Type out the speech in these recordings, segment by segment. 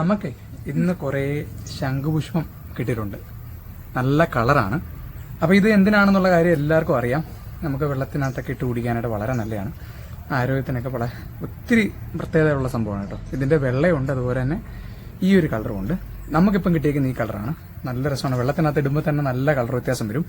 നമുക്ക് ഇന്ന് കുറേ ശംഖുപുഷ്പം കിട്ടിയിട്ടുണ്ട്. നല്ല കളറാണ്. അപ്പോൾ ഇത് എന്തിനാണെന്നുള്ള കാര്യം എല്ലാവർക്കും അറിയാം. നമുക്ക് വെള്ളത്തിനകത്തൊക്കെ ഇട്ട് കുടിക്കാനായിട്ട് വളരെ നല്ലതാണ്. ആരോഗ്യത്തിനൊക്കെ വളരെ ഒത്തിരി പ്രത്യേകതയുള്ള സംഭവമാണ് കേട്ടോ. ഇതിന്റെ വെള്ളയുണ്ട് അതുപോലെ തന്നെ ഈ ഒരു കളറും ഉണ്ട്. നമുക്കിപ്പം കിട്ടിയേക്കുന്ന ഈ കളറാണ്. നല്ല രസമാണ്. വെള്ളത്തിനകത്ത് ഇടുമ്പോൾ തന്നെ നല്ല കളർ വ്യത്യാസം വരും.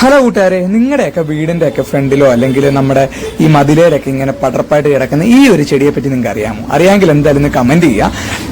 ഹലോ കൂട്ടുകാരെ നിങ്ങളുടെയൊക്കെ വീടിന്റെ ഒക്കെ ഫ്രണ്ടിലോ അല്ലെങ്കിൽ നമ്മുടെ ഈ മതിലേലൊക്കെ ഇങ്ങനെ പടർപ്പായിട്ട് കിടക്കുന്ന ഈ ഒരു ചെടിയെ പറ്റി നിങ്ങൾക്ക് അറിയാമോ അറിയാമെങ്കിൽ എന്തായാലും ഒന്ന് കമന്റ് ചെയ്യുക.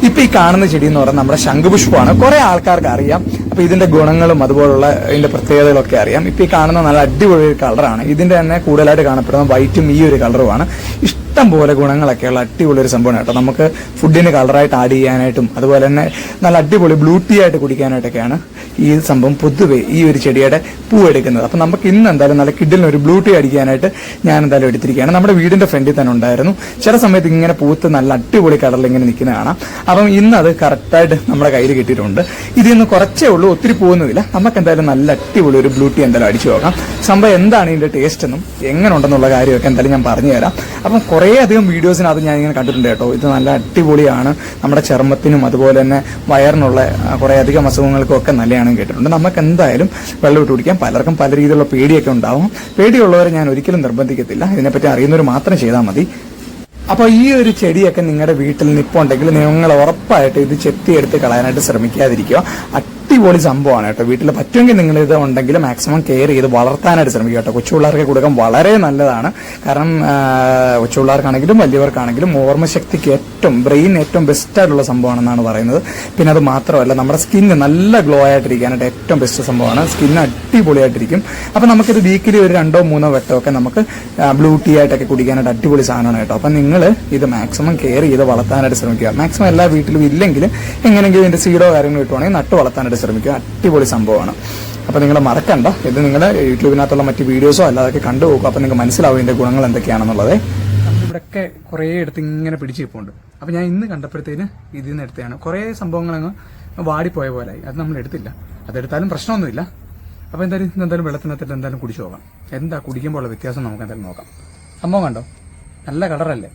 ഇപ്പൊ ഈ കാണുന്ന ചെടി എന്ന് പറഞ്ഞാൽ നമ്മുടെ ശംഖുപുഷ്പമാണ്. കുറെ ആൾക്കാർക്ക് അറിയാം. അപ്പൊ ഇതിന്റെ ഗുണങ്ങളും അതുപോലുള്ള ഇതിന്റെ പ്രത്യേകതകളൊക്കെ അറിയാം. ഇപ്പൊ ഈ കാണുന്ന നല്ല അടിപൊളി ഒരു കളറാണ് ഇതിന്റെ തന്നെ കൂടുതലായിട്ട് കാണപ്പെടുന്ന വൈറ്റും ഈ ഒരു കളറുമാണ് ഇഷ്ടം പോലെ ഗുണങ്ങളൊക്കെയുള്ള അടിപൊളി ഒരു സംഭവമാണ് കേട്ടോ. നമുക്ക് ഫുഡിന് കളറായിട്ട് ആഡ് ചെയ്യാനായിട്ടും അതുപോലെ തന്നെ നല്ല അടിപൊളി ബ്ലൂ ടീ ആയിട്ട് കുടിക്കാനായിട്ടൊക്കെയാണ് ഈ സംഭവം പൊതുവെ ഈ ഒരു ചെടിയുടെ പൂ എടുക്കുന്നത്. അപ്പം നമുക്ക് ഇന്ന് എന്തായാലും നല്ല കിഡിലിന് ഒരു ബ്ലൂ ടീ അടിക്കാനായിട്ട് ഞാൻ എന്തായാലും എടുത്തിരിക്കുകയാണ്. നമ്മുടെ വീടിന്റെ ഫ്രണ്ടിൽ തന്നെ ഉണ്ടായിരുന്നു. ചില സമയത്ത് ഇങ്ങനെ പൂത്ത് നല്ല അടിപൊളി കളറിൽ ഇങ്ങനെ നിൽക്കുന്ന കാണാം. അപ്പം ഇന്ന് അത് കറക്റ്റായിട്ട് നമ്മുടെ കയ്യിൽ കിട്ടിയിട്ടുണ്ട്. ഇതിൽ നിന്ന് കുറച്ചേ ഉള്ളൂ ഒത്തിരി പോകുന്നതില്ല നമുക്ക് എന്തായാലും നല്ല അടിപൊളി ഒരു ബ്ലൂ ടീ എന്തായാലും അടിച്ചു നോക്കാം. സംഭവം എന്താണ് ഇതിന്റെ ടേസ്റ്റ് എന്നും എങ്ങനെ ഉണ്ടെന്നുള്ള കാര്യമൊക്കെ എന്തായാലും ഞാൻ പറഞ്ഞു തരാം അപ്പം കുറേ അധികം വീഡിയോസിനകത്ത് ഞാൻ ഇങ്ങനെ കണ്ടിട്ടുണ്ട് കേട്ടോ. ഇത് നല്ല അടിപൊളിയാണ്. നമ്മുടെ ചർമ്മത്തിനും അതുപോലെ തന്നെ വയറിനുള്ള കുറേ അധികം അസുഖങ്ങൾക്കും ഒക്കെ നല്ലതാണെന്ന് കേട്ടിട്ടുണ്ട്. നമുക്ക് എന്തായാലും വെള്ളം ഇട്ട് കുടിക്കാം. പലർക്കും പല രീതിയിലുള്ള പേടിയൊക്കെ ഉണ്ടാവും. പേടിയുള്ളവരെ ഞാൻ ഒരിക്കലും നിർബന്ധിക്കത്തില്ല. ഇതിനെപ്പറ്റി അറിയുന്നവർ മാത്രം ചെയ്താൽ മതി. അപ്പൊ ഈ ഒരു ചെടിയൊക്കെ നിങ്ങളുടെ വീട്ടിൽ നിപ്പുണ്ടെങ്കിൽ നിങ്ങൾ ഉറപ്പായിട്ട് ഇത് ചെത്തിയെടുത്ത് കളയാനായിട്ട് ശ്രമിക്കാതിരിക്കുക. അടിപൊളി സംഭവമാണ് കേട്ടോ. വീട്ടിൽ പറ്റുമെങ്കിൽ നിങ്ങൾ ഇത് ഉണ്ടെങ്കിൽ മാക്സിമം കെയർ ചെയ്ത് വളർത്താനായിട്ട് ശ്രമിക്കുക കേട്ടോ. കൊച്ചുപിള്ളേർക്ക് കൊടുക്കാൻ വളരെ നല്ലതാണ്. കാരണം കൊച്ചുപിള്ളേർക്കാണെങ്കിലും വലിയവർക്കാണെങ്കിലും ഓർമ്മശക്തിക്ക് ഏറ്റവും ബ്രെയിൻ ഏറ്റവും ബെസ്റ്റ് ആയിട്ടുള്ള സംഭവമാണെന്നാണ് പറയുന്നത്. പിന്നെ അത് മാത്രമല്ല നമ്മുടെ സ്കിന്ന് നല്ല ഗ്ലോ ആയിട്ടിരിക്കാനായിട്ട് ഏറ്റവും ബെസ്റ്റ് സംഭവമാണ്. സ്കിന്ന് അടിപൊളിയായിട്ടിരിക്കും. അപ്പം നമുക്കിത് വീക്കിലി ഒരു രണ്ടോ മൂന്നോ വട്ടമൊക്കെ നമുക്ക് ബ്ലൂ ടീ ആയിട്ടൊക്കെ കുടിക്കാനായിട്ട് അടിപൊളി സാധനമാണ് കേട്ടോ. അപ്പം നിങ്ങൾ ഇത് മാക്സിമം കെയർ ചെയ്ത് വളർത്താനായിട്ട് ശ്രമിക്കുക. മാക്സിമം എല്ലാ വീട്ടിലും ഇല്ലെങ്കിൽ എങ്ങനെയെങ്കിലും ഇതിന്റെ സീഡോ കാര്യങ്ങൾ കിട്ടുവാണെങ്കിൽ നട്ട് വളർത്താനായിട്ട് ശ്രമിക്കുക. അടിപൊളി സംഭവമാണ്. അപ്പൊ നിങ്ങൾ മറക്കണ്ട. ഇത് നിങ്ങളുടെ യൂട്യൂബിനകത്തുള്ള മറ്റ് വീഡിയോസോ അല്ലാതൊക്കെ കണ്ടു പോകുക അപ്പൊ നിങ്ങൾക്ക് മനസ്സിലാവും ഇതിന്റെ ഗുണങ്ങൾ എന്തൊക്കെയാണെന്നുള്ളത്. ഇവിടെയൊക്കെ കുറേ എടുത്ത് ഇങ്ങനെ പിടിച്ച് നിൽപ്പുണ്ട് അപ്പൊ ഞാൻ ഇന്ന് കണ്ടപ്പോഴത്തേന് ഇതിൽ നിന്ന് എടുത്തതാണ്. കുറേ സംഭവങ്ങൾ അങ്ങ് വാടിപ്പോയ പോലായി. അത് നമ്മൾ എടുത്തില്ല. അതെടുത്താലും പ്രശ്നമൊന്നുമില്ല. അപ്പൊ എന്തായാലും എന്തായാലും വെള്ളത്തിനകത്തിട്ട് എന്തായാലും കുടിച്ചു നോക്കാം എന്താ കുടിക്കുമ്പോൾ ഉള്ള വ്യത്യാസം നമുക്ക് എന്തായാലും നോക്കാം. സംഭവം കണ്ടോ? നല്ല കളറല്ലേ?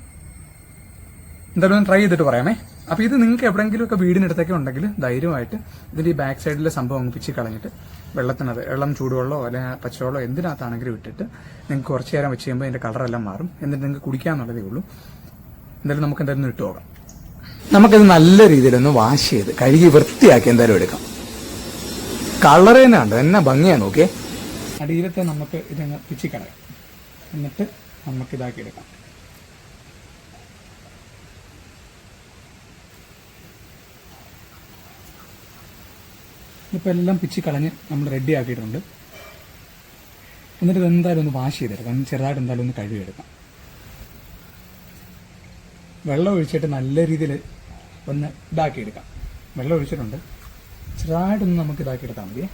എന്തായാലും ട്രൈ ചെയ്തിട്ട് പറയാമേ. അപ്പൊ ഇത് നിങ്ങൾക്ക് എവിടെയെങ്കിലും ഒക്കെ വീടിനടുത്തൊക്കെ ഉണ്ടെങ്കിൽ ധൈര്യമായിട്ട് ഇതിന്റെ ഈ ബാക്ക് സൈഡിലെ സംഭവം പിച്ച് കളഞ്ഞിട്ട് വെള്ളത്തിനകത്ത് വെള്ളം ചൂടുവെള്ളമോ അല്ലെങ്കിൽ പച്ചവെള്ളമോ എന്തിനകത്താണെങ്കിലും ഇട്ടിട്ട് നിങ്ങൾക്ക് കുറച്ച് നേരം വെച്ച് കഴിയുമ്പോൾ അതിന്റെ കളറെല്ലാം മാറും. എന്നിട്ട് നിങ്ങൾക്ക് കുടിക്കാന്നുള്ളതേ ഉള്ളൂ. എന്തായാലും നമുക്ക് എന്തായാലും ഇട്ട് പോകാം നമുക്കത് നല്ല രീതിയിലൊന്ന് വാഷ് ചെയ്ത് കഴുകി വൃത്തിയാക്കി എന്തായാലും എടുക്കാം. കളർ തന്നെ ഉണ്ട്. എന്നാ ഭംഗിയാ നോക്കിയേ. അടിയിലത്തെ നമുക്ക് ഇതങ്ങ് പിച്ചിക്കളയാം എന്നിട്ട് നമുക്ക് ഇതാക്കി എടുക്കാം. ഇപ്പം എല്ലാം പിച്ചി കളഞ്ഞ് നമ്മൾ റെഡി ആക്കിയിട്ടുണ്ട്. എന്നിട്ട് ഇത് എന്തായാലും ഒന്ന് വാഷ് ചെയ്തെടുക്കാം. ചെറുതായിട്ട് എന്തായാലും ഒന്ന് കഴുകിയെടുക്കാം. വെള്ളം ഒഴിച്ചിട്ട് നല്ല രീതിയിൽ ഒന്ന് ഇതാക്കിയെടുക്കാം. വെള്ളം ഒഴിച്ചിട്ടുണ്ട്. ചെറുതായിട്ടൊന്ന് നമുക്ക് ഇതാക്കിയെടുത്താൽ മതിയേ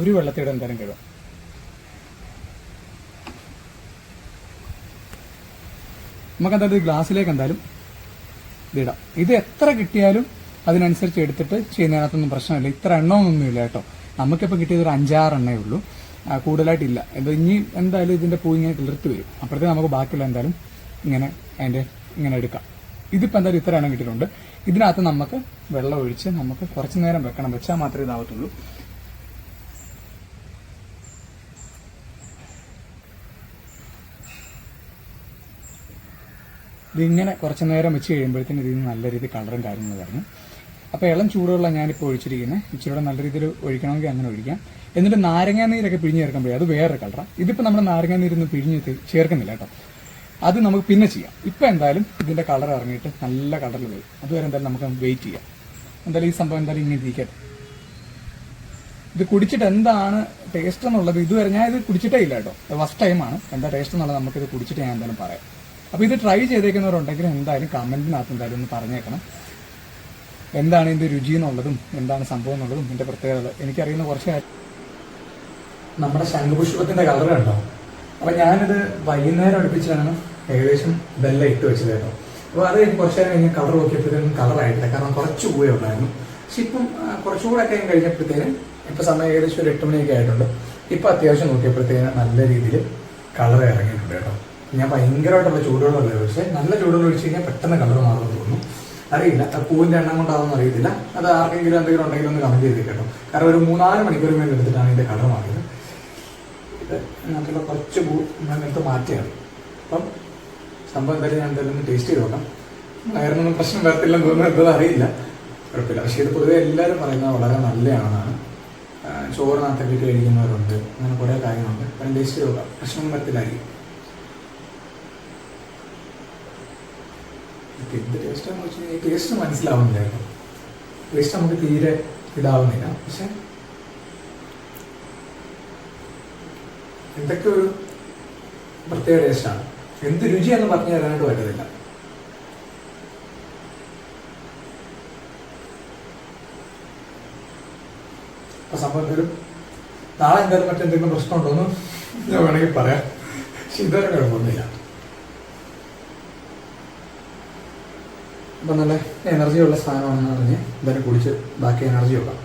ഒരു വെള്ളത്തിയുടെ എന്തായാലും കഴുകാം. നമുക്ക് എന്തായാലും ഇത് ഗ്ലാസ്സിലേക്ക് എന്തായാലും ഇത് എത്ര കിട്ടിയാലും അതിനനുസരിച്ച് എടുത്തിട്ട് ചെയ്യുന്നതിനകത്തൊന്നും പ്രശ്നമില്ല. ഇത്ര എണ്ണമൊന്നുമില്ല കേട്ടോ. നമുക്കിപ്പോൾ കിട്ടിയത് ഒരു അഞ്ചാറ് എണ്ണേ ഉള്ളൂ കൂടുതലായിട്ടില്ല. ഇനി എന്തായാലും ഇതിന്റെ പൂ ഇങ്ങനെ കിളിർത്ത് വരും. അപ്പോഴത്തേക്ക് നമുക്ക് ബാക്കിയുള്ള എന്തായാലും ഇങ്ങനെ അതിന്റെ ഇങ്ങനെ എടുക്കാം. ഇതിപ്പോൾ എന്തായാലും ഇത്ര എണ്ണം കിട്ടിയിട്ടുണ്ട്. ഇതിനകത്ത് നമുക്ക് വെള്ളം ഒഴിച്ച് നമുക്ക് കുറച്ച് നേരം വെക്കണം. വെച്ചാൽ മാത്രമേ ഇതാവത്തുള്ളൂ. ഇതിങ്ങനെ കുറച്ച് നേരം വെച്ച് കഴിയുമ്പോഴത്തേന് ഇതിന് നല്ല രീതിയിൽ കളറും കാര്യങ്ങളും വരണം. അപ്പോൾ ഇളം ചൂടുവെള്ളം ഞാനിപ്പോൾ ഒഴിച്ചിരിക്കുന്നത് ഇച്ചിരി നല്ല രീതിയിൽ ഒഴിക്കണമെങ്കിൽ അങ്ങനെ ഒഴിക്കാം. എന്നിട്ട് നാരങ്ങാ നീരൊക്കെ പിഴിഞ്ഞ് ചേർക്കുമ്പോഴേ അത് വേറെ കളറാണ് ഇതിപ്പോൾ നമ്മൾ നാരങ്ങാ നീരൊന്നും പിഴിഞ്ഞ് ചേർക്കുന്നില്ല കേട്ടോ. അത് നമുക്ക് പിന്നെ ചെയ്യാം. ഇപ്പം എന്തായാലും ഇതിന്റെ കളർ ഇറങ്ങിയിട്ട് നല്ല കളറിൽ വരും. അതുവരെ എന്തായാലും നമുക്ക് വെയിറ്റ് ചെയ്യാം. എന്തായാലും ഈ സംഭവം എന്തായാലും ഇങ്ങനെ ഇരിക്കട്ടെ. ഇത് കുടിച്ചിട്ട് എന്താണ് ടേസ്റ്റ് എന്നുള്ളത് ഇതുവരെ ഞാൻ ഇത് കുടിച്ചിട്ടേ ഇല്ല കേട്ടോ. ഫസ്റ്റ് ടൈമാണ് എന്താ ടേസ്റ്റ് എന്നുള്ളത് നമുക്കിത് കുടിച്ചിട്ട് ഞാൻ എന്തായാലും പറയാം. അപ്പൊ ഇത് ട്രൈ ചെയ്തേക്കുന്നവരുണ്ടെങ്കിൽ എന്തായാലും കമന്റിനകത്ത് എന്തായാലും ഒന്ന് പറഞ്ഞേക്കണം. എന്താണ് ഇതിന്റെ രുചി എന്നുള്ളതും എന്താണ് സംഭവം എന്നുള്ളതും ഇതിന്റെ പ്രത്യേകത. എനിക്കറിയുന്ന കുറച്ച് നമ്മുടെ ശംഖുപുഷ്പത്തിന്റെ കളർ കണ്ടോ? അപ്പോൾ ഞാനിത് വൈകുന്നേരം അടുപ്പിച്ചാണ് ഏകദേശം ഇതെല്ലാം ഇട്ട് വെച്ചത് കേട്ടോ. അപ്പോൾ അത് കുറച്ച് നേരം കഴിഞ്ഞ് കളർ നോക്കിയപ്പോഴത്തേക്കും കളറായിട്ടില്ല കാരണം കുറച്ച് പൂവേ ഉണ്ടായിരുന്നു പക്ഷെ ഇപ്പം കുറച്ചുകൂടെ ഒക്കെ കഴിഞ്ഞപ്പോഴത്തേനും ഇപ്പം സമയം ഏകദേശം ഒരു എട്ട് മണിയൊക്കെ ആയിട്ടുണ്ട്. ഇപ്പം അത്യാവശ്യം നോക്കിയപ്പോഴത്തേനും നല്ല രീതിയിൽ കളർ ഇറങ്ങിയിട്ടുണ്ട് കേട്ടോ. ഞാൻ ഭയങ്കരമായിട്ടുള്ള ചൂടുവെള്ളം പക്ഷേ നല്ല ചൂടുവെള്ളം ഒഴിച്ച് കഴിഞ്ഞാൽ പെട്ടെന്ന് കളർ മാറുമെന്ന് തോന്നുന്നു. അറിയില്ല പൂവിന്റെ എണ്ണം കൊണ്ടാണെന്ന് അറിയത്തില്ല. അത് ആർക്കെങ്കിലും എന്തെങ്കിലും ഉണ്ടെങ്കിൽ ഒന്ന് കമന്റ് ചെയ്ത് കേട്ടോ. കാരണം ഒരു മൂന്നാൽ മണിക്കൂർ വേണ്ടി എടുത്തിട്ടാണ് ഇതിന്റെ കളർ മാറിയത്. ഇത് അങ്ങനത്തെ കുറച്ച് പൂ അങ്ങനത്തെ മാറ്റിയാണ്. അപ്പം സംഭവം എന്തായാലും ഞാൻ എന്തായാലും ഒന്ന് ടേസ്റ്റ് ചെയ്ത് നോക്കാം. വയറിനൊന്നും പ്രശ്നം വരത്തില്ലെന്ന് തോന്നുന്നു എന്തോ അറിയില്ല. കുഴപ്പമില്ല. പക്ഷേ ഇത് പൊതുവെ എല്ലാവരും പറയുന്നത് വളരെ നല്ലതാണെന്നാണ് ചോറിനകത്തൊക്കെ കഴിക്കുന്നവരുണ്ട്. അങ്ങനെ കുറേ കാര്യങ്ങളുണ്ട്. അപ്പം ടേസ്റ്റ് ചെയ്ത് നോക്കാം. പ്രശ്നം വരത്തില്ലായിരിക്കും. ഇപ്പൊ എന്ത് ടേസ്റ്റ് എന്ന് വെച്ച് കഴിഞ്ഞാൽ ടേസ്റ്റ് മനസ്സിലാവുന്നില്ല ടേസ്റ്റ് നമുക്ക് തീരെ ഇതാവുന്നില്ല. പക്ഷെ എന്തൊക്കെ ഒരു പ്രത്യേക ടേസ്റ്റാണ് എന്ത് രുചിയാന്ന് പറഞ്ഞു തരാനായിട്ട് പറ്റത്തില്ല. അപ്പൊ സംഭവം നാളെ എന്തായാലും മറ്റെന്തെങ്കിലും പ്രശ്നമുണ്ടോന്ന് ഞാൻ വേണമെങ്കിൽ പറയാം. പക്ഷെ ഇതുവരെ കുഴപ്പമൊന്നുമില്ല. അപ്പം നല്ല എനർജിയുള്ള സാധനമാണെന്ന് പറഞ്ഞ് ഇവരെ കുടിച്ച് ബാക്കി എനർജി വെക്കാം.